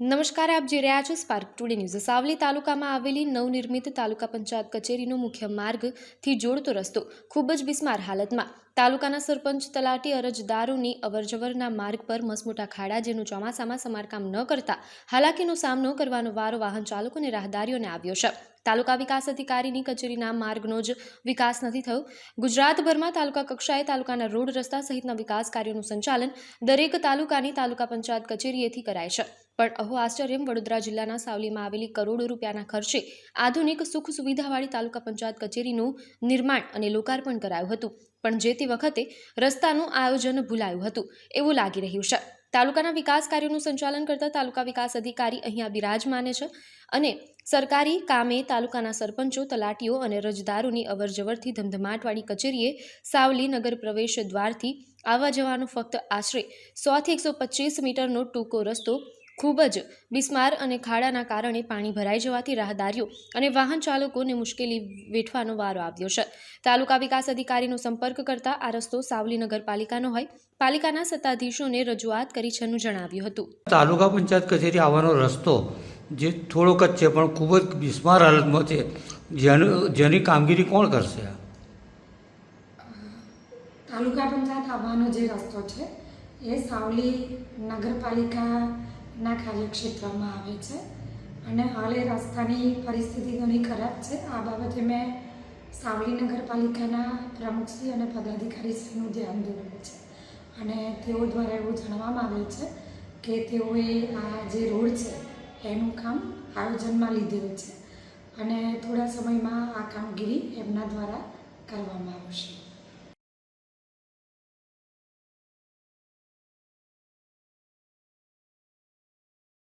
નમસ્કાર, આપ જોઈ રહ્યા છો સ્પાર્ક ટુડે ન્યૂઝ સાવલી તાલુકામાં આવેલી નવનિર્મિત તાલુકા પંચાયત કચેરીનો મુખ્ય માર્ગથી જોડતો રસ્તો ખૂબ જ બિસ્માર હાલતમાં. તાલુકાના સરપંચ તલાટી અરજદારોની અવરજવરના માર્ગ પર મસમોટા ખાડા જેનું ચોમાસામાં સમારકામ ન કરતા હાલાકીનો સામનો કરવાનો વારો વાહન ચાલકો અને રાહદારીઓને આવ્યો છે. તાલુકા વિકાસ અધિકારીની કચેરીના માર્ગનો જ વિકાસ નથી થયો. ગુજરાતભરમાં તાલુકા કક્ષાએ તાલુકાના રોડ રસ્તા સહિતના વિકાસ કાર્યોનું સંચાલન દરેક તાલુકાની તાલુકા પંચાયત કચેરીએથી કરાય છે. પણ અહો આશ્ચર્યમ, વડોદરા જિલ્લાના સાવલીમાં આવેલી કરોડો રૂપિયાના ખર્ચે આધુનિક સુખ સુવિધાવાળી તાલુકા પંચાયત કચેરીનું નિર્માણ અને લોકાર્પણ કરાયું હતું. પણ જે તે વખતે રસ્તાનું આયોજન ભૂલાયું હતું એવું લાગી રહ્યું છે. તાલુકાના વિકાસ કાર્યોનું સંચાલન કરતા તાલુકા વિકાસ અધિકારી અહીંયા બિરાજમાને છે અને સરકારી કામે તાલુકાના સરપંચો, તલાટીઓ અને રજદારોની અવરજવરથી ધમધમાટવાળી કચેરીએ સાવલી નગર પ્રવેશ દ્વારથી આવવા જવાનો ફક્ત આશરે સોથી એકસો પચીસ મીટરનો ટૂંકો રસ્તો ખૂબ જ બિસ્માર અને ખાડાના કારણે પાણી ભરાઈ જવાથી રાહદારીઓ અને વાહન ચાલકોને મુશ્કેલી વેઠવાનો વારો આવ્યો છે. તાલુકા વિકાસ અધિકારીનો સંપર્ક કરતા આ રસ્તો સાવલી નગરપાલિકાનો હોય. પાલિકાના સત્તાધીશોને રજૂઆત કરી છેનું જણાવ્યું હતું. તાલુકા પંચાયત કચેરી આવવાનો રસ્તો જે થોડોક જ છે પણ ખૂબ જ બિસ્માર હાલતમાં છે. જેનું જેની કામગીરી કોણ કરશે? તાલુકા પંચાયત આવવાનો જે રસ્તો છે એ સાવલી નગરપાલિકાના કાર્યક્ષેત્રમાં આવે છે. અને હાલ એ રસ્તાની પરિસ્થિતિ ઘણી ખરાબ છે. આ બાબતે મેં સાવલી નગરપાલિકાના પ્રમુખશ્રી અને પદાધિકારીશ્રીનું ધ્યાન દોર્યું છે. અને તેઓ દ્વારા એવું જાણવામાં આવે છે કે તેઓએ આ જે રોડ છે, એનું કામ આયોજનમાં લીધેલું છે. અને થોડા સમયમાં આ કામગીરી એમના દ્વારા કરવામાં આવશે.